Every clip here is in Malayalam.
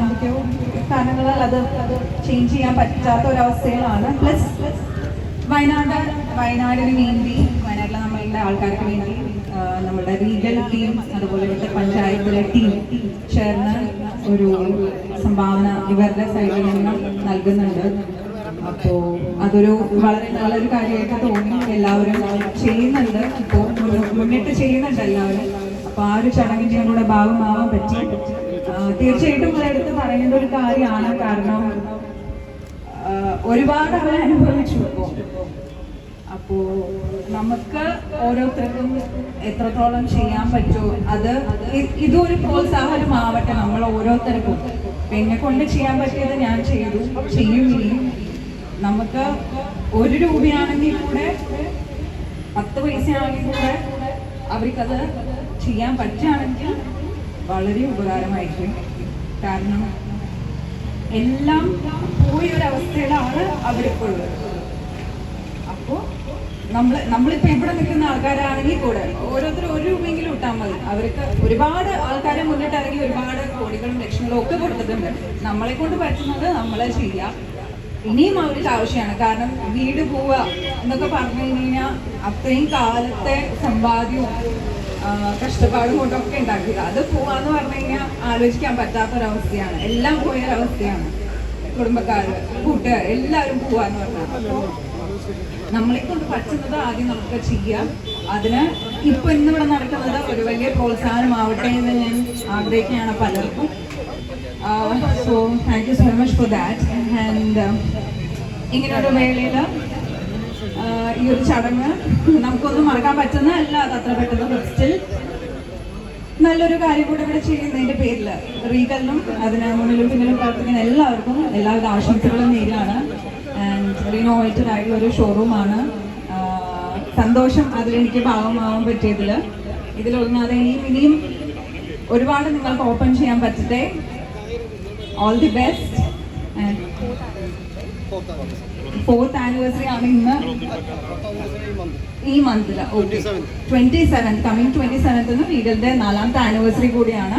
എന്തൊക്കെയോ കാരണങ്ങളാൽ അത് ചേഞ്ച് ചെയ്യാൻ പറ്റാത്ത ഒരവസ്ഥയിലാണ്. പ്ലസ് വയനാട് വയനാടിന് വേണ്ടി വയനാട്ടിലെ നമ്മളുടെ ആൾക്കാർക്ക് വേണ്ടി നമ്മുടെ ലീഗൽ ടീം അതുപോലെ ഇവിടുത്തെ പഞ്ചായത്തിലെ ടീം ചേർന്ന് ഒരു സംഭാവന ഇവരുടെ സൈഡിൽ നിന്ന് നൽകുന്നുണ്ട്. അപ്പോൾ അതൊരു വളരെ നല്ലൊരു കാര്യമായിട്ട് തോന്നി. എല്ലാവരും ചെയ്യുന്നുണ്ട്. ഇപ്പോൾ മുന്നിട്ട് ചെയ്യുന്നുണ്ട് എല്ലാവരും. അപ്പോൾ ആ ഒരു ചടങ്ങിന്റെ കൂടെ ഭാഗമാവാൻ പറ്റി. തീർച്ചയായിട്ടും എടുത്ത് പറയേണ്ട ഒരു കാര്യമാണ്. കാരണം ഒരുപാട് അവർ അനുഭവിച്ചു ഇപ്പോൾ അപ്പോ നമുക്ക് ഓരോരുത്തർക്കും എത്രത്തോളം ചെയ്യാൻ പറ്റുമോ അത് ഇതൊരു പ്രോത്സാഹനമാവട്ടെ നമ്മൾ ഓരോരുത്തർക്കും. എന്നെ കൊണ്ട് ചെയ്യാൻ പറ്റിയത് ഞാൻ ചെയ്തു ചെയ്യും ഇനിയും നമുക്ക് ഒരു രൂപയാണെങ്കിൽ കൂടെ പത്ത് പൈസയാണെങ്കിൽ കൂടെ അവർക്കത് ചെയ്യാൻ പറ്റുകയാണെങ്കിൽ വളരെ ഉപകാരമായിരിക്കും. കാരണം എല്ലാം പോയ ഒരു അവസ്ഥയിലാണ് അവരിപ്പോൾ അപ്പോൾ നമ്മൾ നമ്മളിപ്പോൾ ഇവിടെ നിൽക്കുന്ന ആൾക്കാരാണെങ്കിൽ കൂടെ ഓരോരുത്തർ ഒരു രൂപയെങ്കിലും ഇട്ടാൽ മതി. അവർക്ക് ഒരുപാട് ആൾക്കാരെ മുന്നിട്ട് ഇറങ്ങി ഒരുപാട് കോടികളും ലക്ഷങ്ങളും ഒക്കെ കൊടുത്തിട്ടുണ്ട്. നമ്മളെ കൊണ്ട് പറ്റുന്നത് നമ്മളെ ചെയ്യാം. ഇനിയും അവർക്ക് ആവശ്യമാണ്. കാരണം വീട് പോവുക എന്നൊക്കെ പറഞ്ഞു കഴിഞ്ഞാൽ അത്രയും കാലത്തെ സമ്പാദ്യവും കഷ്ടപ്പാടും കൊണ്ടൊക്കെ ഉണ്ടാക്കിയത്. അത് പോവാന്ന് പറഞ്ഞു കഴിഞ്ഞാൽ ആലോചിക്കാൻ പറ്റാത്ത പറ്റാത്തൊരവസ്ഥയാണ്. എല്ലാം പോയ പോയൊരവസ്ഥയാണ്. കുടുംബക്കാര് കൂട്ടുകാർ എല്ലാവരും പോവാന്ന് പറഞ്ഞാൽ അപ്പോൾ നമ്മളെ കൊണ്ട് പറ്റുന്നത് ആദ്യം നമുക്ക് ചെയ്യാം. അതിന് ഇപ്പൊ ഇന്നിവിടെ നടക്കുന്നത് ഒരു വലിയ പ്രോത്സാഹനമാവട്ടെ എന്ന് ഞാൻ ആഗ്രഹിക്കുകയാണ് പലർക്കും. So thank you so much for that and ഇങ്ങനൊരു വേളയിൽ ഈ ഒരു ചടങ്ങ് നമുക്കൊന്നും മറക്കാൻ പറ്റുന്നതല്ല അത് അത്ര പെട്ടെന്ന് ഫസ്റ്റിൽ നല്ലൊരു കാര്യം കൂടെ ഇവിടെ ചെയ്യുന്നതിന്റെ പേരിൽ റീഗലിനും അതിന് മുന്നിലും പിന്നിലും പ്രവർത്തിക്കുന്ന എല്ലാവർക്കും എല്ലാവിധ ആശംസകളും നേരാണ് റിനോവേറ്റഡ് ആയിട്ടുള്ള ഒരു ഷോറൂമാണ് സന്തോഷം അതിലെനിക്ക് ഭാഗമാവാൻ പറ്റിയതിൽ ഇതിലൊന്നാതെ ഇനിയും ഇനിയും ഒരുപാട് നിങ്ങൾക്ക് ഓപ്പൺ ചെയ്യാൻ പറ്റട്ടെ. All the best fourth anniversary ആണ് ഇന്ന്. ഈ മന്തിൽ ട്വന്റി സെവൻ കമ്മിങ് ട്വന്റി സെവൻത്തിന് വീടിന്റെ നാലാമത്തെ ആനിവേഴ്സറി കൂടിയാണ്.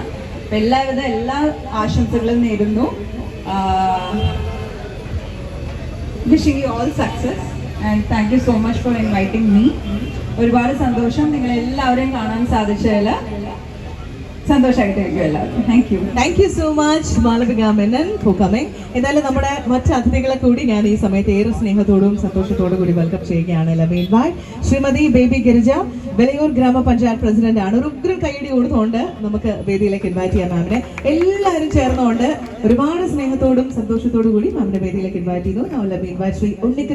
എല്ലാവിധ എല്ലാ ആശംസകളും നേരുന്നു. Wishing you all success and thank you so much for inviting me ഒരുപാട് സന്തോഷം നിങ്ങൾ എല്ലാവരെയും കാണാൻ സാധിച്ചതിൽ എല്ലാവരും thank you so much Malavika Menon for coming എന്തായാലും നമ്മുടെ മറ്റ് അതിഥികളെ കൂടി ഞാൻ ഈ സമയത്ത് ഏറെ സ്നേഹത്തോടും സന്തോഷത്തോടും കൂടി വെൽക്കം ചെയ്യുകയാണ് ലബീൻ ഭായ് ശ്രീമതി ബേബി ഗിരിജ വെളിയൂർ ഗ്രാമപഞ്ചായത്ത് പ്രസിഡന്റ് ആണ് ഒരു ഉഗ്രം കൈയടി കൊടുത്തുകൊണ്ട് നമുക്ക് വേദിയിലേക്ക് ഇൻവൈറ്റ് ചെയ്യാം മാമിനെ എല്ലാവരും ചേർന്നുകൊണ്ട് ഒരുപാട് സ്നേഹത്തോടും സന്തോഷത്തോടും കൂടി മാമിന്റെ വേദിയിലേക്ക് ഇൻവൈറ്റ് ചെയ്യുന്നു. ലബീൻ ബായ് ശ്രീ ഉണ്ണിക്ക്